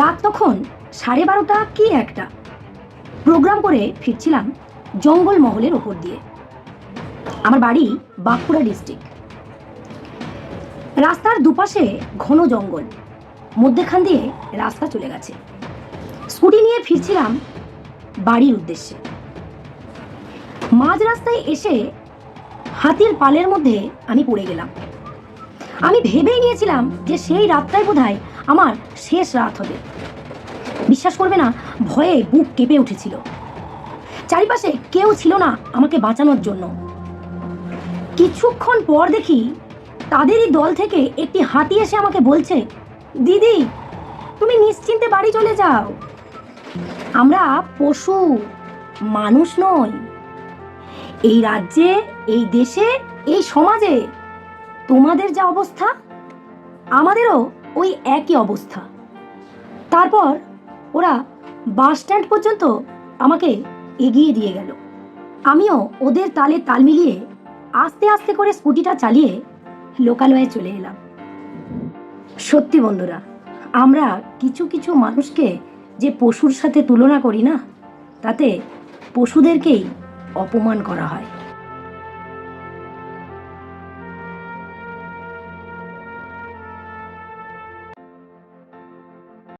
রাত তখন সাড়ে বারোটা কি একটা। প্রোগ্রাম করে ফিরছিলাম জঙ্গল মহলের ওপর দিয়ে। আমার বাড়ি বাঁকুড়া ডিস্ট্রিক্ট। রাস্তার দুপাশে ঘন জঙ্গল, মধ্যেখান দিয়ে রাস্তা চলে গেছে। স্কুটি নিয়ে ফিরছিলাম বাড়ির উদ্দেশ্যে। মাঝ রাস্তায় এসে হাতির পালের মধ্যে আমি পড়ে গেলাম। আমি ভেবেই নিয়েছিলাম যে সেই রাতটাই বোধহয় আমার শেষ রাত হবে। বিশ্বাস করবে না, ভয়ে বুক কেঁপে উঠেছিল। চারিপাশে কেউ ছিল না আমাকে বাঁচানোর জন্য। কিছুক্ষণ পর দেখি তাদেরই দল থেকে একটি হাতি এসে আমাকে বলছে, দিদি, তুমি নিশ্চিন্তে বাড়ি চলে যাও। আমরা পশু, মানুষ নই। এই রাজ্যে, এই দেশে, এই সমাজে তোমাদের যা অবস্থা, আমাদেরও ওই একই অবস্থা। তারপর ওরা বাস স্ট্যান্ড পর্যন্ত আমাকে এগিয়ে দিয়ে গেল। আমিও ওদের তালে তাল মিলিয়ে আস্তে আস্তে করে স্কুটিটা চালিয়ে লোকালয়ে চলে এলাম। সত্যি বন্ধুরা, আমরা কিছু কিছু মানুষকে যে পশুর সাথে তুলনা করি না, তাতে পশুদেরকেই অপমান করা হয়।